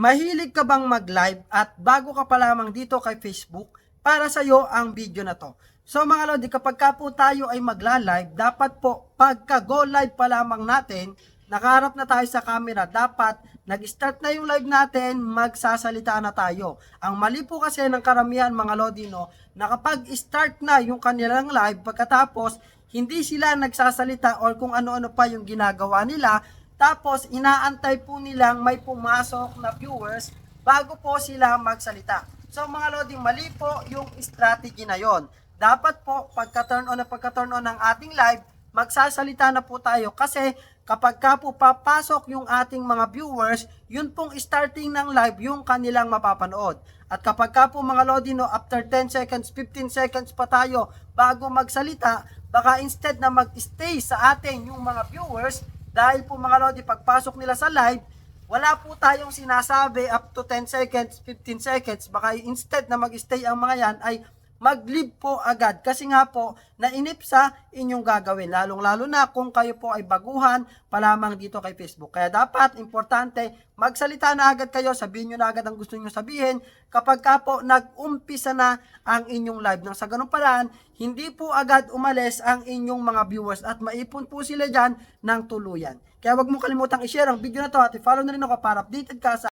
Mahilig ka bang mag-live at bago ka pa lamang dito kay Facebook, para sa iyo ang video na to. So mga lodi, kapag ka po tayo ay magla-live, dapat po pagka go live pa lamang natin, nakaharap na tayo sa camera, dapat nag-start na yung live natin, magsasalita na tayo. Ang mali po kasi ng karamihan mga lodi, no, na kapag start na yung kanilang live, pagkatapos, hindi sila nagsasalita or kung ano-ano pa yung ginagawa nila, tapos inaantay po nilang may pumasok na viewers bago po sila magsalita. So mga lodi, mali po yung strategy na yon. Dapat po pagka-turn on na pagka-turn on ng ating live, magsasalita na po tayo kasi kapag ka po papasok yung ating mga viewers, yun pong starting ng live yung kanilang mapapanood. At kapag ka po mga lodi no, after 10 seconds, 15 seconds pa tayo bago magsalita, baka instead na mag-stay sa atin yung mga viewers, dahil po mga lodi, pagpasok nila sa live, wala po tayong sinasabi up to 10 seconds, 15 seconds. Baka instead na mag-stay ang mga yan ay mag-leave po agad. Kasi nga po, nainip sa inyong gagawin. Lalong-lalo na kung kayo po ay baguhan pa lamang dito kay Facebook. Kaya dapat, importante, magsalita na agad kayo. Sabihin nyo na agad ang gusto nyo sabihin. Kapag ka po nag-umpisa na ang inyong live. Nang sa ganun paraan, hindi po agad umalis ang inyong mga viewers at maipon po sila dyan ng tuluyan. Kaya wag mo kalimutang i-share ang video na to at i-follow na rin ako para updated ka sa